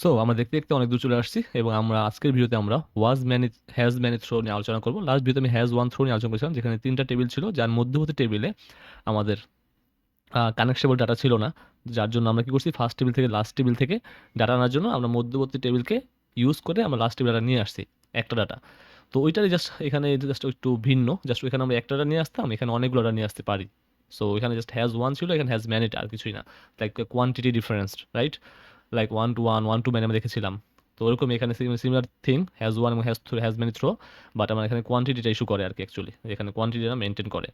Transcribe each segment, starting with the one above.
So আমরা দেখতে দেখতে অনেক দূর চলে আসছি এবং আমরা আজকের ভিডিওতে আমরা has many has many through নিয়ে আলোচনা করব। লাস্ট ভিডিওতে আমি হ্যাজ ওয়ান থ্রো নিয়ে আলোচনা করেছিলাম, যেখানে তিনটা টেবিল ছিল, যার মধ্যবর্তী টেবিলে আমাদের কানেক্টেবল ডাটা ছিল না। যার জন্য আমরা কী করছি ফার্স্ট টেবিল থেকে লাস্ট টেবিল থেকে ডাটা আনার জন্য আমরা মধ্যবর্তী টেবিলকে ইউজ করে আমরা লাস্ট টেবিল ডাটা নিয়ে আসছি, একটা ডাটা তো ওইটারই জাস্ট এখানে জাস্ট একটু ভিন্ন জাস্ট ওইখানে আমরা একটা ডাটা নিয়ে আসতাম, এখানে অনেকগুলো ডাটা নিয়ে আসতে পারি। সো এখানে জাস্ট হ্যাজ ওয়ান ছিল, এখানে হ্যাজ ম্যানিট আর কিছুই না। Like quantity difference right like one to one one to many আমরা দেখেছিলাম। তো ওরকম এখানে সিমিলার থিং হ্যাজ ওয়ান এবং has through has many through but আমার এখানে কোয়ান্টিটিটা ইস্যু করে আর কি অ্যাকচুয়ালি এখানে কোয়ান্টিটিটা মেনটেন করে।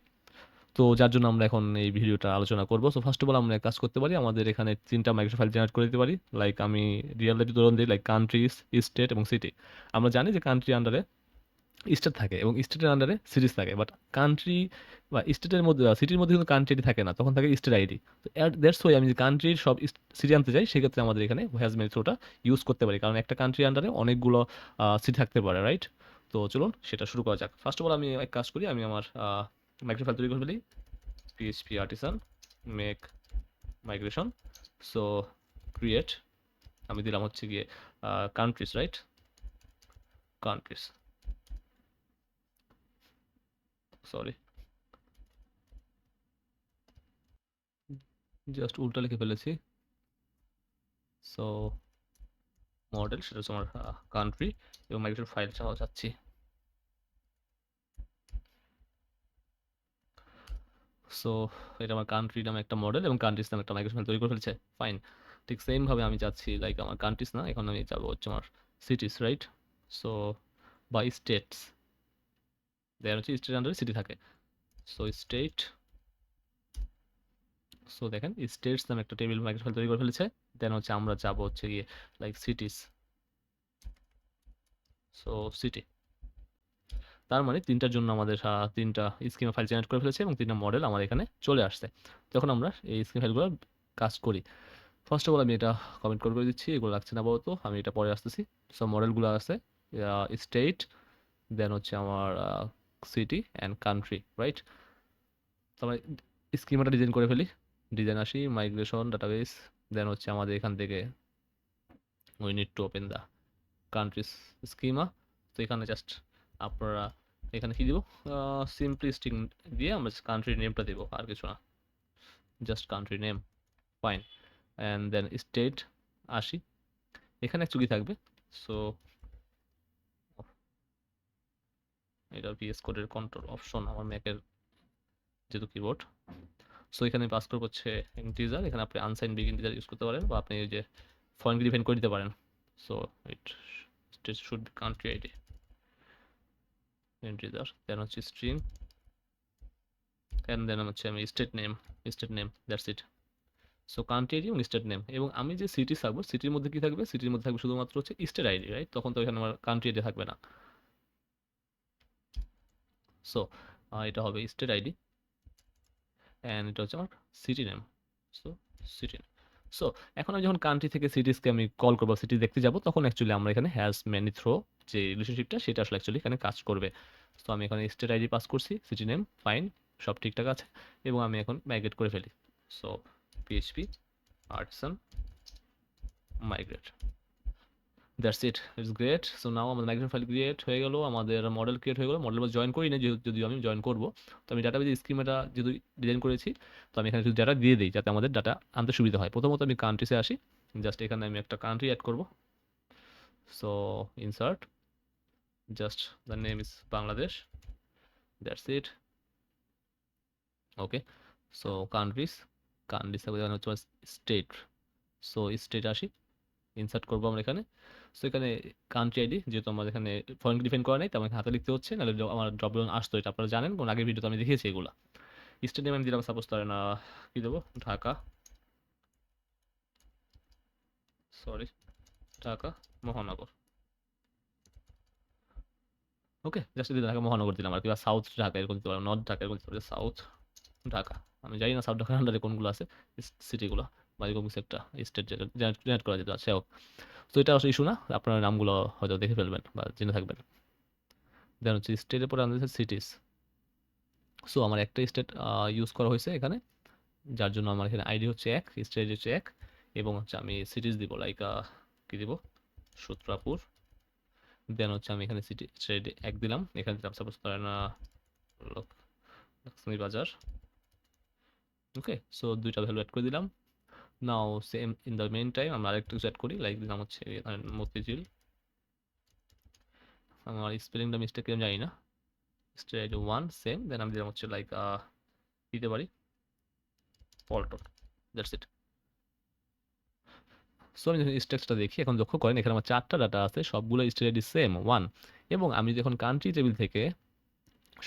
তো যার জন্য আমরা এখন এই ভিডিওটা আলোচনা করব। সো ফার্স্ট অফ অল আমরা এক কাজ করতে পারি, আমাদের এখানে তিনটা মাইক্রো ফাইল জেনারেট করে দিতে পারি। লাইক আমি রিয়ালিটি ধরুন দিই লাইক কান্ট্রিজ স্টেট এবং সিটি আমরা জানি যে কান্ট্রি আন্ডারে স্টেট থাকে এবং স্টেটের আন্ডারে সিরিজ থাকে। বাট কান্ট্রি বা স্টেটের মধ্যে সিটির মধ্যে কিন্তু কান্ট্রি থাকে না, তখন থাকে স্টেট আইডি তো দ্যাটস ওয়াই আমি যে কান্ট্রির সব সিটি আনতে চাই, সেক্ষেত্রে আমাদের এখানে হ্যাজ মেথডটা ইউজ করতে পারি। কারণ একটা কান্ট্রি আন্ডারে অনেকগুলো সিটি থাকতে পারে রাইট তো চলুন সেটা শুরু করা যাক। ফার্স্ট অফ অল আমি এক কাজ করি, আমি আমার মাইক্রো ফাইল তৈরি করে ফেলি। PHP artisan make migration so create আমি দিলাম হচ্ছে গিয়ে countries right countries sorry just উল্টা লিখে ফেলেছি। সো মডেল সেটা হচ্ছে আমার কান্ট্রি এবং মাইগ্রেশন ফাইল চাওয়া চাচ্ছি সো এটা আমার কান্ট্রি নামে একটা মডেল এবং কান্ট্রিজ নামে একটা মাইগ্রেশন তৈরি করে ফেলছে। ফাইন ঠিক সেমভাবে আমি চাচ্ছি লাইক আমার কান্ট্রিজ না, এখন আমি যাব হচ্ছে আমার cities right so by states there হচ্ছে স্টেট আন্ডারে সিটি থাকে। সো স্টেট সো দেখেন স্টেটস নামে একটা টেবিল মাইক্রোফাইল তৈরি করে ফেলেছে। দেন হচ্ছে আমরা যাব হচ্ছে গিয়ে লাইক সিটিস সো সিটি তার মানে তিনটার জন্য আমাদের তিনটা স্কিমা ফাইল জেনারেট করে ফেলেছে এবং তিনটা মডেল আমাদের এখানে চলে আসছে। তখন আমরা এই স্কিম ফাইলগুলো কাজ করি। ফার্স্ট অফ অল আমি এটা কমেন্ট করে করে দিচ্ছি, এগুলো লাগছে না বলতো আমি এটা পরে আসতেছি। সব মডেলগুলো আছে স্টেট দেন হচ্ছে আমার সিটি অ্যান্ড কান্ট্রি রাইট তো আমরা স্কিমাটা ডিজাইন করে ফেলি। ডিজাইন আসি মাইগ্রেশন ডাটাবেস দেন হচ্ছে আমাদের এখান থেকে we need to open the countries schema তো এখানে জাস্ট আপনারা এখানে কী দিব? সিম্পলি স্টিং দিয়ে আমরা কান্ট্রি নেমটা দেবো, আর কিছু না। Just country name fine and then state আসি। এখানে একটু কি থাকবে। সো এটা ভিএস কোডের কন্ট্রোল অপশন আমার ম্যাকের যেহেতু কিবোর্ড সো এখানে পাস করব হচ্ছে ইন্টিজার এখানে আপনি আনসাইন বিগ ইন্টিজার ইউজ করতে পারেন বা আপনি যে ফরেন ডিফেন্ড করে দিতে পারেন। So it state should be country ID integer then হচ্ছে স্ট্রিং অ্যান্ড দেন হচ্ছে আমি state name state name that's it so country ID এবং স্টেট নেম এবং আমি যে সিটি থাকব সিটির মধ্যে কি থাকবে? সিটির মধ্যে থাকবে শুধুমাত্র হচ্ছে স্টেট আইডি রাইট তখন তো এখানে আমার কান্ট্রি আইডি থাকবে না। সো এটা হবে স্টেট আইডি অ্যান্ড এটা হচ্ছে আমার city name so city name so এখন আমি যখন কান্ট্রি থেকে সিটিসকে আমি কল করব সিটি দেখতে যাব, তখন অ্যাকচুয়ালি আমরা এখানে হ্যাজ ম্যানি থ্রো যে রিলেশনশিপটা সেটা আসলে অ্যাকচুয়ালি এখানে কাজ করবে। সো আমি এখানে স্টেট আইডি পাস করছি সিটি নেম ফাইন সব ঠিকঠাক আছে এবং আমি এখন মাইগ্রেট করে ফেলি। So PHP artisan migrate that's it it's great so now আমাদের মাইগ্রেশন ফাইল ক্রিয়েট হয়ে গেলো, আমাদের মডেল ক্রিয়েট হয়ে গেলো মডেল জয়েন করি না যদিও আমি জয়েন করব। তো আমি ডাটা ডাটাবেজ স্কিমাটা যেহেতু ডিজাইন করেছি, তো আমি এখানে শুধু ডাটা দিয়ে দিই, যাতে আমাদের ডাটা আনতে সুবিধা হয়। প্রথমত আমি কান্ট্রিসে আসি জাস্ট এখানে আমি একটা কান্ট্রি অ্যাড করব। So insert just the name is Bangladesh that's it okay so countries countries হচ্ছে স্টেট সো স্টেট আসি ইনসার্ট করব আমরা এখানে। সো এখানে কান্ট্রি আইডি যেহেতু আমার এখানে ফরেন ডিফেন্ড করা নেই আমাকে হাতে লিখতে হচ্ছে, নাহলে আমার ড্রপডাউন আসতো, এটা আপনারা জানেন কোন আগের ভিডিওতে আমি দেখিয়েছি এগুলো। স্টেডিয়াম আমি দিলাম সাপোজ ধরেন কী দেবো? ঢাকা। সরি ঢাকা, মহানগর। ওকে জাস্ট দিলাম ঢাকা, মহানগর দিলাম আর কি সাউথ ঢাকা, এরকম দিতে পারব নর্থ ঢাকা, এরকম দিতে পারব সাউথ ঢাকা। আমি জানি না সাউথ ঢাকার আন্ডারে কোনগুলো আছে সিটিগুলো বা এরকম একটা স্টেট জেনারেট করা যেত আছে তো এটা আসলে ইস্যু না। আপনার নামগুলো হয়তো দেখে ফেলবেন বা জেনে থাকবেন। দেন হচ্ছে স্টেটের পরে আমাদের সিটিস সো আমার একটা স্টেট ইউজ করা হয়েছে এখানে। যার জন্য আমার এখানে আইডি হচ্ছে এক স্টেট হচ্ছে এক এবং হচ্ছে আমি সিটিস দিব লাইক কি দিব? সূত্রাপুর। দেন হচ্ছে আমি এখানে সিটি স্ট্রেট এক দিলাম। এখানে দিলাম সাপোজ করেন লক্ষ্মী বাজার। ওকে সো দুইটা ভ্যালু অ্যাড করে দিলাম। Now same in the mean time আমরা আরেকটু অ্যাড করি লাইক দিলাম হচ্ছে মতিঝিল আমার স্পেলিংটা মিস্টেক আমি জানি না। স্ট্রেট ওয়ান সেম দেন আমি দিলাম হচ্ছে লাইক দিতে পারি। পল্টন দ্যাটস ইট সো আমি যখন স্ট্যাক্সটা দেখি, এখন লক্ষ্য করেন এখানে আমার চারটা ডাটা আছে, সবগুলো স্টেট সেম ওয়ান এবং আমি যখন কান্ট্রি টেবিল থেকে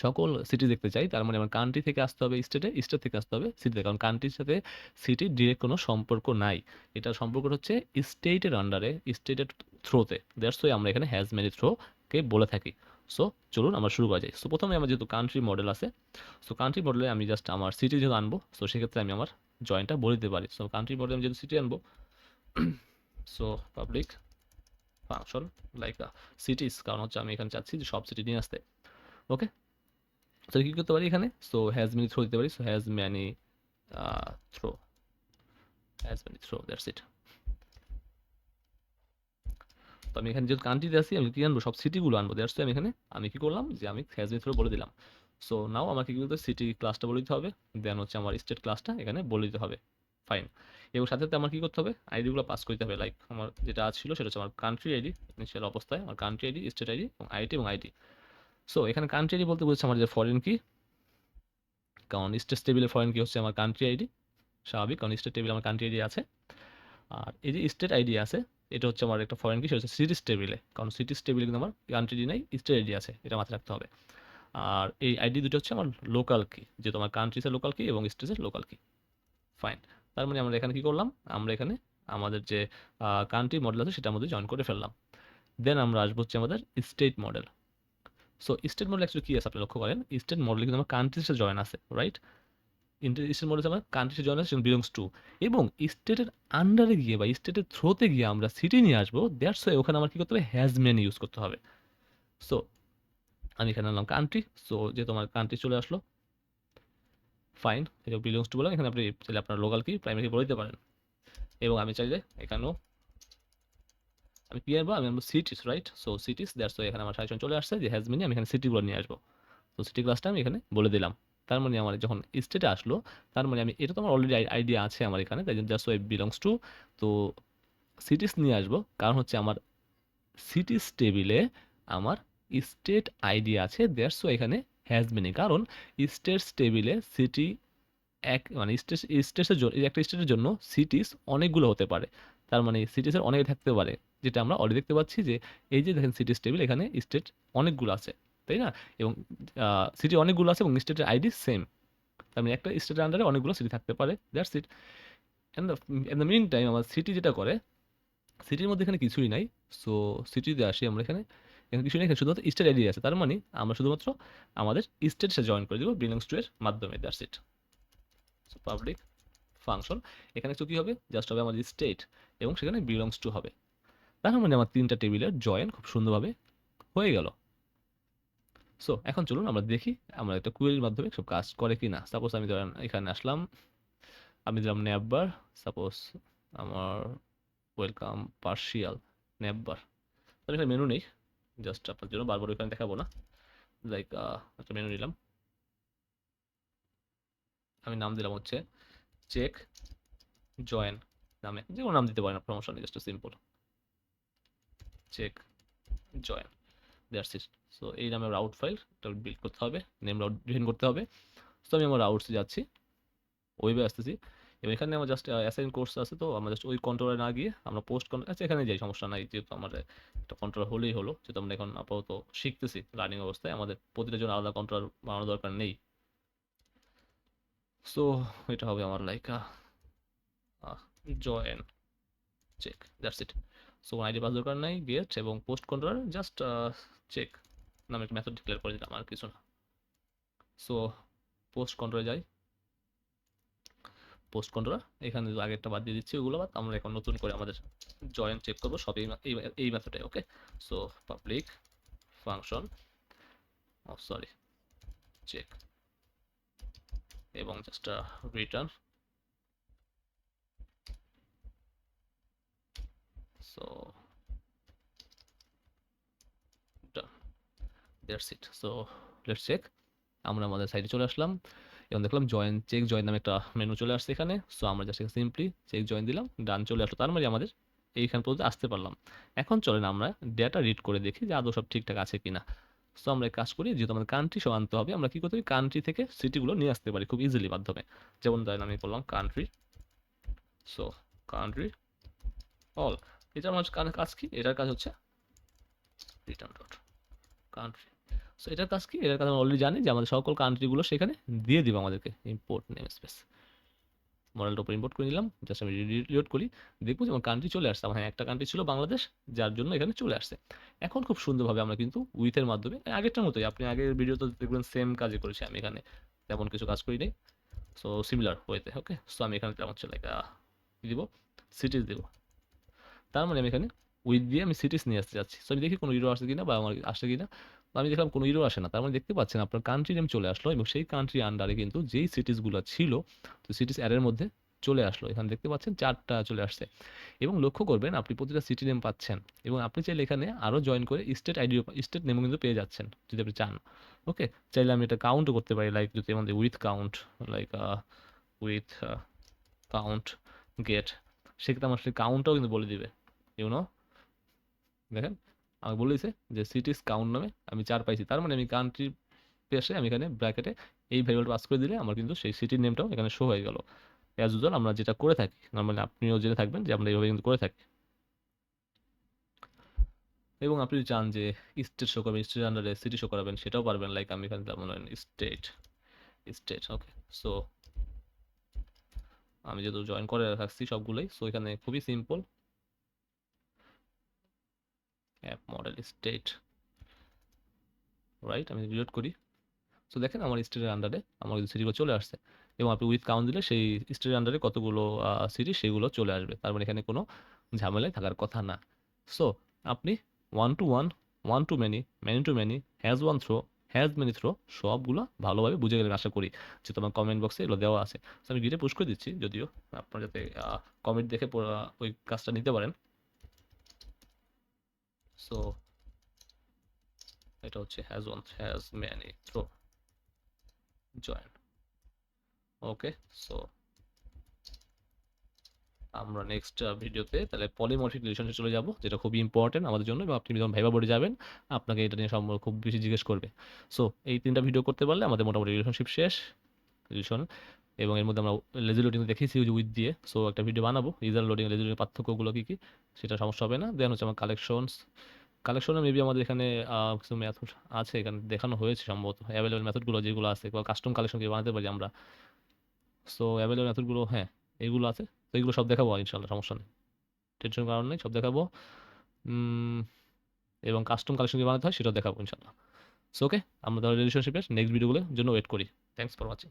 সকল সিটি দেখতে চাই। তার মানে আমার কান্ট্রি থেকে আসতে হবে স্টেটে স্টেট থেকে আসতে হবে সিটিতে কারণ কান্ট্রির সাথে সিটির ডিরেক্ট কোনো সম্পর্ক নাই। এটা সম্পর্ক হচ্ছে স্টেটের আন্ডারে স্টেটের থ্রোতে দ্যাটস ওয়াই আমরা এখানে হ্যাজ মেনি থ্রোকে বলে থাকি। সো চলুন আমরা শুরু করা যাই। সো প্রথমে আমার যেহেতু কান্ট্রি মডেল আছে সো কান্ট্রি মডেলে আমি জাস্ট আমার সিটি যেহেতু আনব সো সেক্ষেত্রে আমি আমার জয়েন্টটা বলে দিতে পারি। সো কান্ট্রি মডেলে আমি যেহেতু সিটি আনব so public function like cities কারণ হচ্ছে আমি এখানে চাচ্ছি যে সব সিটি নিয়ে আসতে। ওকে তো কী করতে পারি এখানে সো হ্যাজ মেনি থ্রো দিতে পারি so has many through has many through that's it তো আমি এখানে যেহেতু কান্ট্রিতে আছি, আমি কি আনব? সব সিটিগুলো আনব। দ্যাটস আমি এখানে, আমি কি করলাম? যে আমি হ্যাজ মেনি থ্রো বলে দিলাম। সো নাও আমাকে কি হবে? সিটি ক্লাসটা বলে দিতে হবে। দেন হচ্ছে আমার স্টেট ক্লাসটা এখানে বলে দিতে হবে। ফাইন এবং সাথে সাথে আমার কি করতে হবে? আইডিগুলো পাস করতে হবে। লাইক আমার যেটা ছিল সেটা হচ্ছে আমার কান্ট্রি আইডি ইনিশিয়াল অবস্থায়। আমার কান্ট্রি আইডি স্টেট আইডি এবং আইটি এবং আইডি সো এখানে কান্ট্রি আইডি বলতে বোঝাচ্ছে আমার যে ফরেন কি কারণ স্টেট টেবিলের ফরেন কি হচ্ছে আমার কান্ট্রি আইডি স্বাভাবিক। কারণ স্টেট টেবিলে আমার কান্ট্রি আইডি আছে। আর এই যে স্টেট আইডি আছে, এটা হচ্ছে আমার একটা ফরেন কি সেটা হচ্ছে সিটিস টেবিলে কারণ সিটিস টেবিলে কিন্তু আমার কান্ট্রি আইডি নাই স্টেট আইডি আছে, এটা মাথায় রাখতে হবে। আর এই আইডি দুটো হচ্ছে আমার লোকাল কি যে তোমার কান্ট্রিসের লোকাল কি এবং স্টেটের লোকাল কি ফাইন তার মানে আমরা এখানে কি করলাম? আমরা এখানে আমাদের যে কান্ট্রি মডেল আছে, সেটার মধ্যে জয়েন করে ফেললাম। দেন আমরা আসব হচ্ছে আমাদের state model so state model actually কী আছে আপনি লক্ষ্য করেন? স্টেট মডেল কিন্তু আমার কান্ট্রির সাথে জয়েন আছে রাইট স্টেট মডেল আমার কান্ট্রির জয়েন আছে বিলংস টু এবং স্টেটের আন্ডারে গিয়ে বা স্টেটের থ্রোতে গিয়ে আমরা সিটি নিয়ে আসব দ্যাটস ওয়াই ওখানে আমার কী করতে হবে? হ্যাজ ম্যান ইউজ করতে হবে। সো আমি এখানে আনলাম কান্ট্রি সো যেহেতু আমার কান্ট্রি চলে আসলো ফাইন এটা বিলংস টু বললাম, এখানে আপনি চাইলে আপনার লোকাল কি প্রাইমারি বলে দিতে পারেন। এবং আমি চাইলে এখানেও আমি কি আনব আমি আনব cities right so cities that's why এখানে আমার সাজেশন চলে আসছে যে হ্যাজ মিনি আমি এখানে সিটিগুলো নিয়ে আসব। তো সিটি ক্লাসটা আমি এখানে বলে দিলাম। তার মানে আমার যখন স্টেটে আসলো, তার মানে আমি, এটা তো আমার অলরেডি আইডিয়া আছে আমার এখানে, তাই জন্য জাস্ট ওয়াই বিলংস টু তো সিটিস নিয়ে আসব। কারণ হচ্ছে আমার সিটিস টেবিলে আমার স্টেট আইডি আছে দ্যাটস ওয়াই এখানে হ্যাজ মিনি কারণ স্টেটস টেবিলে সিটি এক মানে স্টেট স্টেটের জন্য একটা স্টেটের জন্য সিটিস অনেকগুলো হতে পারে। তার মানে সিটিসের অনেক থাকতে পারে। যেটা আমরা অলরেডি দেখতে পাচ্ছি যে, এই যে দেখেন সিটিস টেবিল এখানে স্টেট অনেকগুলো আছে, তাই না? এবং সিটি অনেকগুলো আছে এবং স্টেটের আইডি সেম তার মানে একটা স্টেটের আন্ডারে অনেকগুলো সিটি থাকতে পারে that's it and the mean time আমার সিটি যেটা করে সিটির মধ্যে এখানে কিছুই নাই। সো সিটিতে আসি আমরা এখানে। এখানে কিছুই নেই শুধুমাত্র স্টেট আইডি আছে। তার মানে আমরা শুধুমাত্র আমাদের স্টেট সে জয়েন করে দেবো বিলংস টু এর মাধ্যমে that's it so public function এখানে তো কী হবে? জাস্ট হবে আমাদের স্টেট এবং সেখানে বিলংস টু হবে। তার মানে আমার তিনটা টেবিলের জয়েন খুব সুন্দরভাবে হয়ে গেল। সো এখন চলুন আমরা দেখি আমরা একটা কুয়েরির মাধ্যমে সব কাজ করে কি না সাপোজ আমি ধরেন এখানে আসলাম, আমি দিলাম নেববার সাপোজ আমার ওয়েলকাম পার্শিয়াল নেববার। তাহলে এখানে মেনু নেই জাস্ট আপনার জন্য বারবার ওইখানে দেখাবো না। লাইক একটা মেনু নিলাম। আমি নাম দিলাম হচ্ছে চেক জয়েন নামে। যে কোনো নাম দিতে পারেন promotion just simple check join that's it so এই নামে রাউট ফাইল বিল্ড করতে হবে নেম রাউট ডিফাইন করতে হবে। সো আমি আমার রাউটসে যাচ্ছি। ওয়েবে আসতেছি। এবং এখানে আমার জাস্ট অ্যাসাইন কোর্স আছে তো, আমরা জাস্ট ওই কন্ট্রোলে না গিয়ে আমরা পোস্ট আচ্ছা এখানে যাই, সমস্যা নাই, যেহেতু আমাদের একটা কন্ট্রোল হলেই হলো, যেহেতু আমরা এখন আপাতত শিখতেছি লার্নিং অবস্থায়, আমাদের প্রতিটা জন্য আলাদা কন্ট্রোল বানানো দরকার নেই। সো এটা হবে আমার like join check that's it so ID pass দরকার নাই গেট এবং পোস্ট কন্ট্রোলার জাস্ট চেক নামে একটা মেথড ডিক্লেয়ার করে দিলাম, আর কিছু না। সো পোস্ট কন্ট্রোলে যাই। পোস্ট কন্ট্রোলার এখানে আগেরটা বাদ দিয়ে দিচ্ছি, ওগুলো বাদ, আমরা এখন নতুন করে আমাদের জয়েন চেক করব, সব এই মেথডে okay so public function oh sorry check এবং just return so, done. That's it. So, let's check. আমরা আমাদের সাইডে চলে আসলাম। এবং দেখলাম জয়েন চেক জয়েন নামে একটা মেনু চলে আসছে এখানে। সো আমরা জাস্ট সিম্পলি চেক জয়েন দিলাম। ডান চলে আসলো। তার মানে আমাদের এইখান পর্যন্ত আসতে পারলাম। এখন চলেন আমরা ডেটা রিড করে দেখি যে আদৌ সব ঠিকঠাক আছে কিনা। সো আমরা কাজ করি যেহেতু আমাদের কান্ট্রি সব আনতে হবে, আমরা কী করতে পারি? কান্ট্রি থেকে সিটিগুলো নিয়ে আসতে পারি খুব ইজিলি মাধ্যমে। যেমন ধরেন আমি বললাম কান্ট্রি সো কান্ট্রি অল এটা আমার কাজ- কাজ কি? এটার কাজ হচ্ছে রিটার্ন ডট কান্ট্রি সো এটার কাজ কি? এটার কাজ আমরা অলরেডি জানি যে আমাদের সকল কান্ট্রিগুলো সেখানে দিয়ে দিবে আমাদেরকে ইম্পোর্ট নেম স্পেস মডেলটা উপর ইম্পোর্ট করে নিলাম জাস্ট আমি রিলোড করি, দেখব যে আমার কান্ট্রি চলে আসছে। আমার হ্যাঁ একটা কান্ট্রি ছিল বাংলাদেশ, যার জন্য এখানে চলে আসছে। এখন খুব সুন্দরভাবে আমরা কিন্তু উইথের মাধ্যমে আগেরটার মতোই, আপনি আগের ভিডিওতে দেখবেন সেম কাজই করেছি আমি এখানে, তেমন কিছু কাজ করি নাই। সো সিমিলার ওয়েতে ওকে সো আমি এখানে তেমন হচ্ছে লাইক দিব সিটিজ দিব। তার মানে আমি এখানে উইথ দিয়ে আমি সিটিস নিয়ে আসতে যাচ্ছি। সো আমি দেখি কোনো ইরো আসছে কিনা বা আমার আসছে কিনা। আমি দেখলাম কোনো ইরো আসে না। তার মানে দেখতে পাচ্ছেন আপনার কান্ট্রি নেম চলে আসলো এবং সেই কান্ট্রি আন্ডারে কিন্তু যেই সিটিসগুলো ছিল, তো সিটিস অ্যারের মধ্যে চলে আসলো। এখানে দেখতে পাচ্ছেন চারটা চলে আসছে। এবং লক্ষ্য করবেন আপনি প্রতিটা সিটি নেম পাচ্ছেন এবং আপনি চাইলে এখানে আরও জয়েন করে স্টেট আইডি স্টেট নেমও কিন্তু পেয়ে যাচ্ছেন যদি আপনি চান। ওকে চাইলে আমি এটা কাউন্টও করতে পারি লাইক যদি আমাদের with count like with count get সেক্ষেত্রে আমার সেই কাউন্টটাও কিন্তু বলে দিবে। ইউনো দেখেন, আমাকে বলে দিছে যে সিটিস কাউন্ট নামে আমি চার পাইছি। তার মানে আমি কান্ট্রি পেশে আমি এখানে ব্র্যাকেটে এই ভ্যারিয়েবলটা পাস করে দিলে আমার কিন্তু সেই সিটির নেমটাও এখানে শো হয়ে গেল। অ্যাজ ইউজুয়াল আমরা যেটা করে থাকি নর্মালি আপনিও জেনে থাকবেন যে আমরা এইভাবে কিন্তু করে থাকি। এবং আপনি চান যে স্টেট শো করবেন স্টেট আন্ডারে সিটি শো করাবেন, সেটাও পারবেন লাইক আমি এখানে তেমন স্টেট স্টেট ওকে সো আমি যেহেতু জয়েন করে রাখছি সবগুলোই সো এখানে খুবই simple app model state right আমি রিলোড করি। সো দেখেন আমার স্টেটের আন্ডারে আমার সিটিগুলো চলে আসছে। এবং আপনি উইথ কাউন্ট দিলে সেই স্টেটের আন্ডারে কতগুলো সিটি সেগুলো চলে আসবে। তার মানে এখানে কোনো ঝামেলায় থাকার কথা না। সো আপনি one to one one to many many to many has one through has many through সবগুলো ভালোভাবে বুঝে গেলেন আশা করি যে তোমার কমেন্ট বক্সে এগুলো দেওয়া আছে। আমি গিটে পুশ করে দিচ্ছি, যদিও আপনারা যাতে কমেন্ট দেখে ওই কাজটা নিতে পারেন। সো এটা হচ্ছে has one has many through join okay so আমরা নেক্সট ভিডিওতে তাহলে পলিমরফিক রিলেশনশিপ চলে যাব, যেটা খুবই ইম্পর্টেন্ট আমাদের জন্য এবং আপনি যখন ভাইবা বোর্ডে যাবেন, আপনাকে এটা নিয়ে সম্পর্কে খুব বেশি জিজ্ঞেস করবে। সো এই তিনটা ভিডিও করতে পারলে আমাদের মোটামুটি রিলেশনশিপ শেষ। রিলেশন এবং এর মধ্যে আমরা লেজি লোডিং যে উইথ দিয়ে। সো একটা ভিডিও বানাবো রিজাল লোডিং লেজি লোডিং পার্থক্যগুলো কী কী, সেটা সমস্যা হবে না। দেন হচ্ছে আমার কালেকশনস কালেকশনে মেবি আমাদের এখানে কিছু মেথড আছে, এখানে দেখানো হয়েছে সম্ভবত। অ্যাভেলেবল মেথডগুলো যেগুলো আছে, বা কাস্টম কালেকশন কি বানাতে পারি আমরা। সো অ্যাভেলেবল মেথডগুলো হ্যাঁ এইগুলো আছে। তো এগুলো সব দেখাবো ইনশাল্লাহ সমস্যা নেই। টেনশন কারণ নেই, সব দেখাবো। এবং কাস্টম কালেকশন কি বানাতে হয়, সেটাও দেখাবো ইনশাল্লাহ সো ওকে আমরা তাহলে রিলেশনশিপের নেক্সট ভিডিওগুলোর জন্য ওয়েট করি। Thanks for watching